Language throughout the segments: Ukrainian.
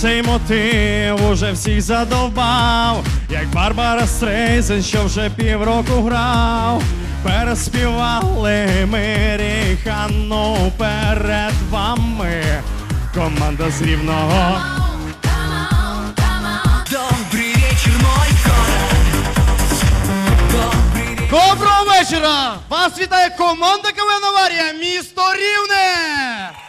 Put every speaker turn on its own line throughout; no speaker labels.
цей мотив уже всіх задовбав, як Барбара Стрейзен, що вже півроку грав. Переспівали ми Ріхану перед вами. Команда з рівного.
Добрый вечер, мой город.
Доброго вечора! Вас вітає команда КВН Аварія, місто Рівне!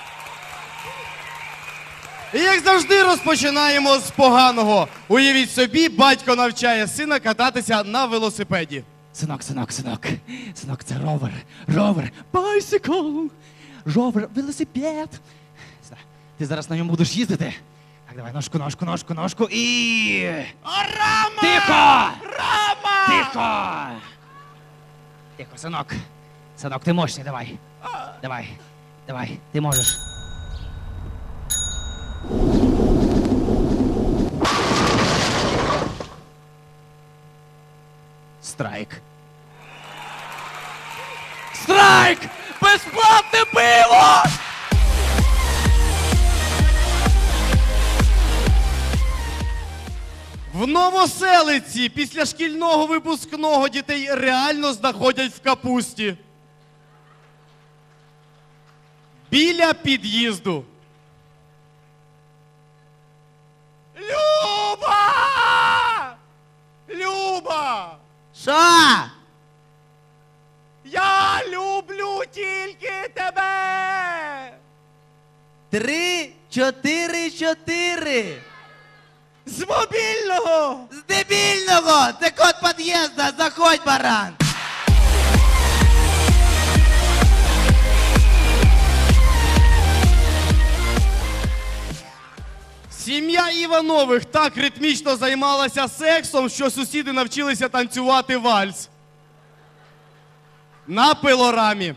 І як завжди розпочинаємо з поганого. Уявіть собі, батько навчає сина кататися на велосипеді.
Синок, синок, синок. Синок, це ровер. Ровер. Bicycle. Ровер, велосипед. Ти зараз на ньому будеш їздити. Так, давай, ножку, ножку, ножку, ножку і.
Рама!
Тихо!
Рама!
Тихо! Тихо, синок. Синок, ти мощний, давай. Давай. Давай, ти можеш. Страйк. Страйк! Безплатне пиво!
В Новоселиці після шкільного випускного дітей реально знаходять в капусті. Біля під'їзду.
4-4.
З мобільного!
З дебільного! Це код під'їзда, заходь, баран!
Сім'я Іванових так ритмічно займалася сексом, що сусіди навчилися танцювати вальс. На пилорамі.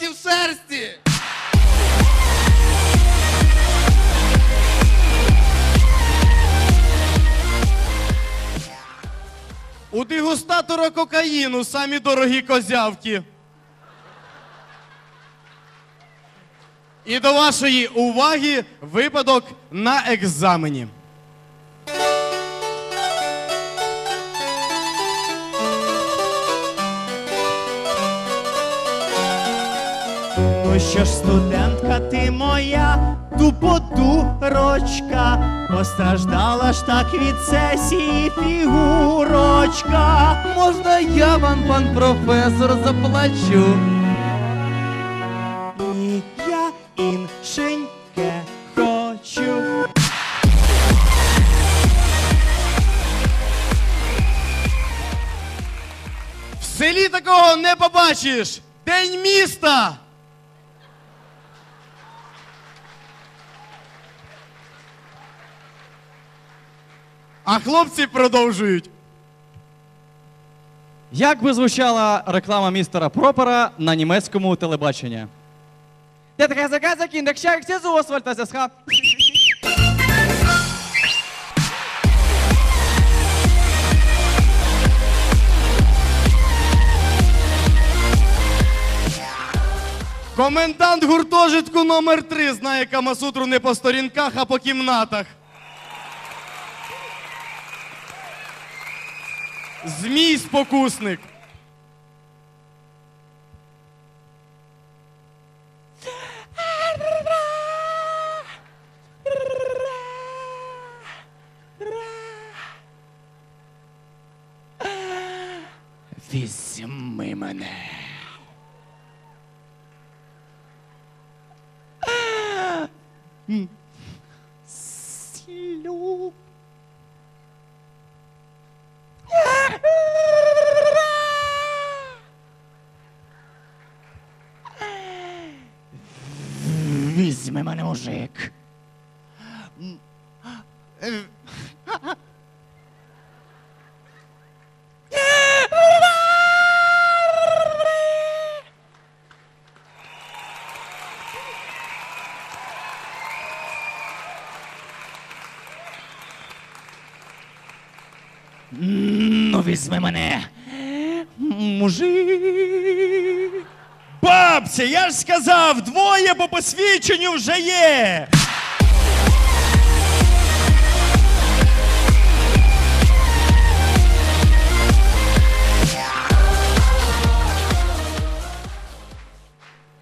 Гладить проти шерсті!
У дегустатора кокаїну самі дорогі козявки. І до вашої уваги випадок на екзамені. Що ж, студентка, ти моя туподурочка, постраждала ж так від сесії фігурочка.
Можна я вам, пан професор, заплачу?
І я іншеньке хочу. В селі такого не побачиш. День міста. А хлопці продовжують.
Як би звучала реклама містера Пропера на німецькому телебаченні? Де така заказа кіндек шарк з асфальта зясха.
Комендант гуртожитку номер 3 знає Камасутру не по сторінках, а по кімнатах. Змій спокусник.
Візьми мене. Слю. візьми мене мужик. Ну, візьми мене, мужик.
Бабця, я ж сказав, двоє по посвідченню вже є.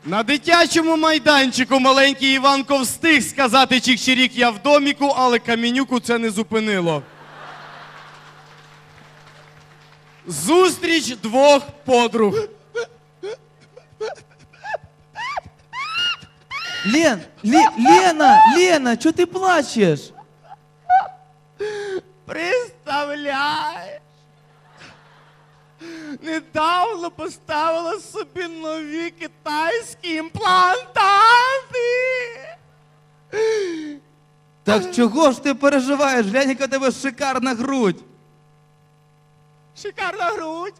На дитячому майданчику маленький Іванко встиг сказати чик-чирік я в доміку, але камінюку це не зупинило. Зустріч двох подруг.
Лен, Ле- Лена, Лена, что ты плачешь?
Представляєш? Недавно поставила собі нові китайські імплантати.
Так чого ж ти переживаєш? Глянь, яка у тебе шикарна грудь.
Шикарна грудь.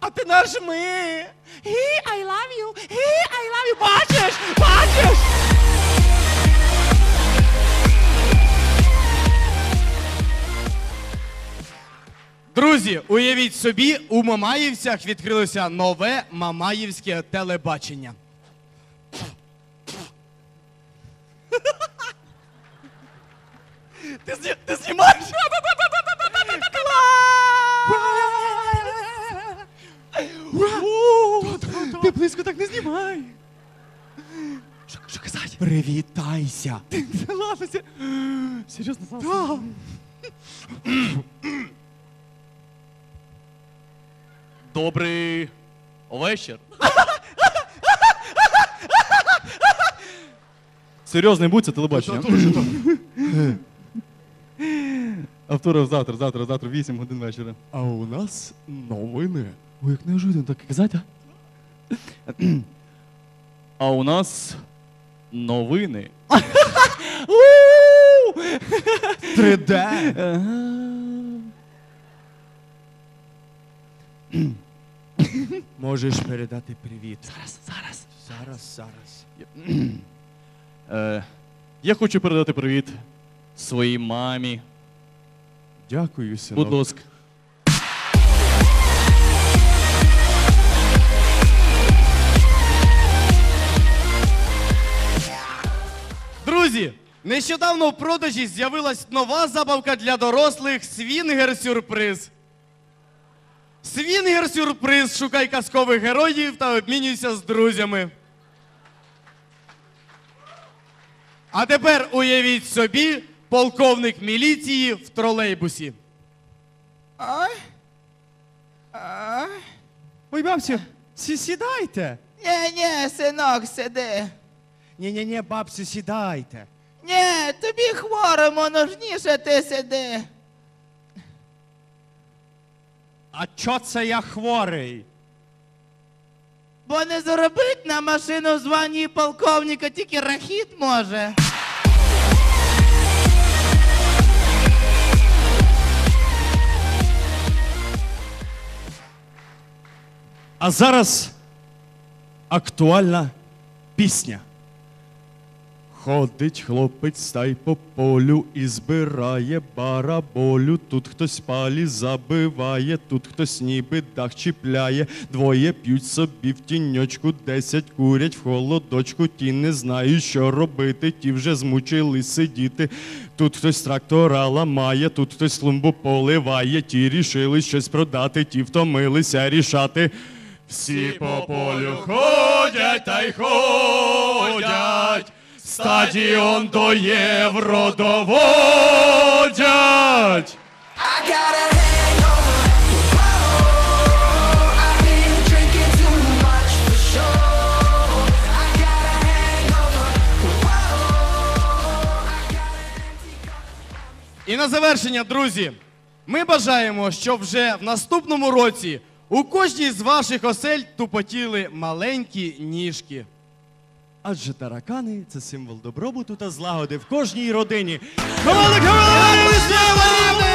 А ти нажми. He, I love you. He, I love you. Бачиш? Бачиш? Друзі, уявіть собі, у Мамаївцях відкрилося нове Мамаївське телебачення. Ти, зні- ти знімаєш?
Ти близько так не знімай. Що, що казати?
Привітайся.
Ладно, се- серйозно зараз? Добрий вечір. Серйозний будь це телебачення. Авторов завтра, завтра, завтра, 8 годин вечора.
А у нас новини.
Ой, як неожиданно так казати, а? А у нас новини.
3D. Можеш передати привіт.
Зараз, зараз.
Зараз, зараз.
Е, я хочу передати привіт своїй мамі.
Дякую, синок.
Будь ласка.
Друзі, нещодавно в продажі з'явилась нова забавка для дорослих Свінгер-сюрприз. Свінгер-сюрприз. Шукай казкових героїв та обмінюйся з друзями. А тепер уявіть собі полковник міліції в тролейбусі.
Ой, бабцю, сі- сідайте.
Ні-ні, синок, сиди.
Ні-ні-ні, бабцю, сідайте.
Ні, тобі хворому нужніше ти сиди.
А чо це я хворий?
Бо не заробить на машину в званні полковника тільки рахіт може.
А зараз актуальна пісня. Ходить хлопець та й по полю і збирає бараболю. Тут хтось палі забиває, тут хтось ніби дах чіпляє. Двоє п'ють собі в тіньочку, десять курять в холодочку. Ті не знають, що робити, ті вже змучили сидіти. Тут хтось трактора ламає, тут хтось клумбу поливає. Ті рішили щось продати, ті втомилися рішати. Всі по полю ходять та й ходять, стадіон до євро доводять.
I got a hangover. Whoa, I've been drinking too much for sure. I got a hangover. Whoa, I got an empty cup.
І на завершення, друзі, ми бажаємо, щоб вже в наступному році у кожній з ваших осель тупотіли маленькі ніжки.
Адже таракани це символ добробуту та злагоди в кожній родині. Команда, команда,